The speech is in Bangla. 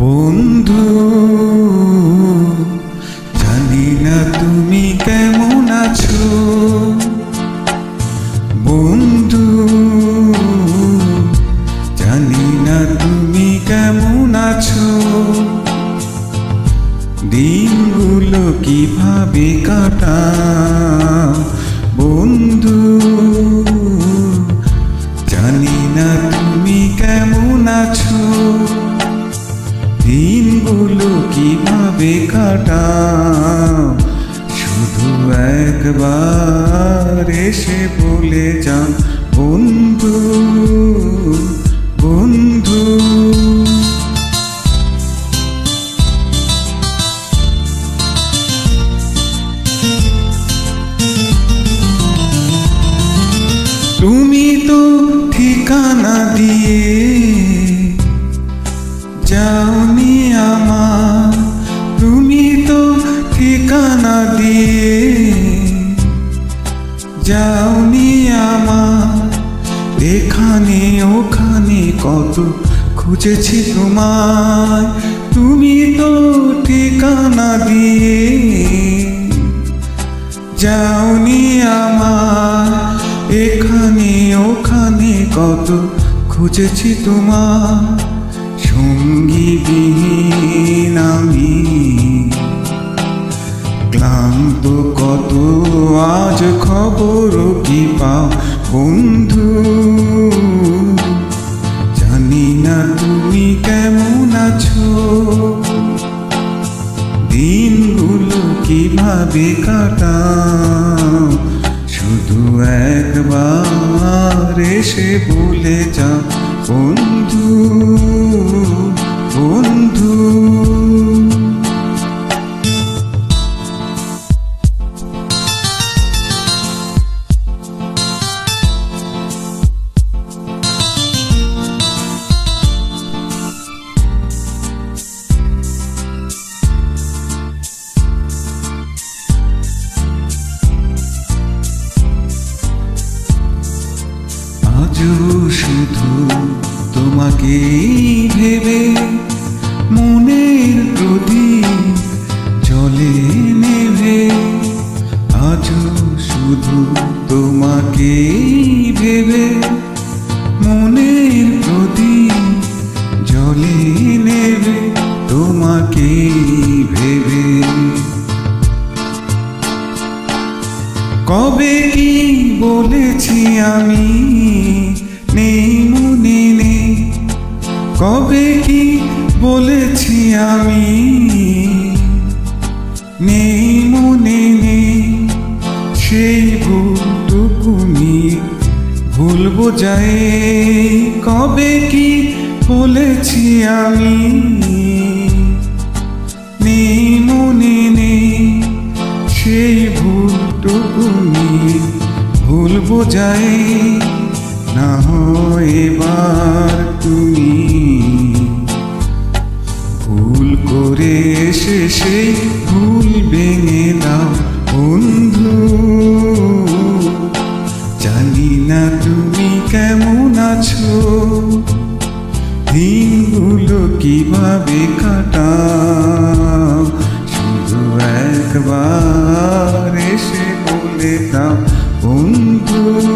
বন্ধু জানি না তুমি কেমন আছো। বন্ধু জানি না তুমি কেমন আছো। দিনগুলো কীভাবে কাটা বন্ধু জানি না তুমি কেমন আছো। কীভাবে কাটা শুধু একবার এসে বলে যান বন্ধু বন্ধু। তুমি তো ঠিকানা দিয়ে যাওনি যাওনি আমার। এখানে, ওখানে কত খুঁজেছি তোমায়। তুমি তো ঠিকানা দিয়ে যাওনি আমার। এখানে, ওখানে কত খুঁজেছি তোমার সঙ্গী বিহীন আমি ক্লান্ত, কত আজ খবর কি পাও বন্ধু? জানি না তুমি কেমন আছো। দিনগুলো কীভাবে কাটাও? শুধু একবার এসে বলে যা বন্ধু বন্ধু। তোমাকে ভেবে মনের প্রদীপ জলে নেভে, আজও শুধু তোমাকে ভেবে মনের প্রদীপ জলে নেবে তোমাকে ভেবে। কবে কি বলেছি আমি কবে কি বলেছি আমি? নেই মনে নেই সেই ভুলটুকু নিয়ে ভুলবো যাই কবে কি বলেছি আমি? নেই মনে নেই সেই ভুলটুকু নিয়ে ভুল বোঝাই না হয় এবার তুমি সেই ভুল ভেঙে দাও বন্ধু। জানি না তুমি কেমন আছো। দিনগুলো কীভাবে কাটাও। শুধু একবার এসে বলে দাও, বন্ধু।